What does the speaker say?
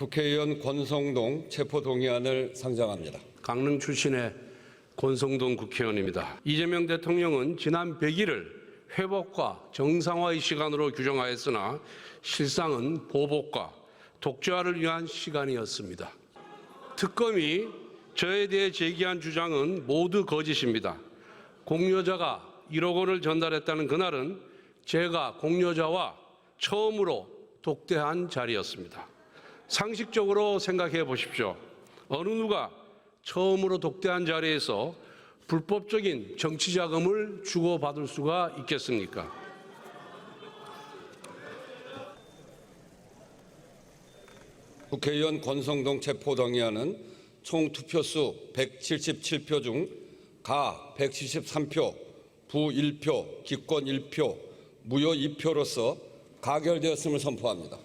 국회의원 권성동 체포동의안을 상정합니다. 강릉 출신의 권성동 국회의원입니다. 이재명 대통령은 지난 100일을 회복과 정상화의 시간으로 규정하였으나 실상은 보복과 독재화를 위한 시간이었습니다. 특검이 저에 대해 제기한 주장은 모두 거짓입니다. 공여자가 1억 원을 전달했다는 그날은 제가 공여자와 처음으로 독대한 자리였습니다. 상식적으로 생각해 보십시오. 어느 누가 처음으로 독대한 자리에서 불법적인 정치 자금을 주고받을 수가 있겠습니까? 국회의원 권성동 체포동의안은 총 투표수 177표 중 가 173표, 부 1표, 기권 1표, 무효 2표로서 가결되었음을 선포합니다.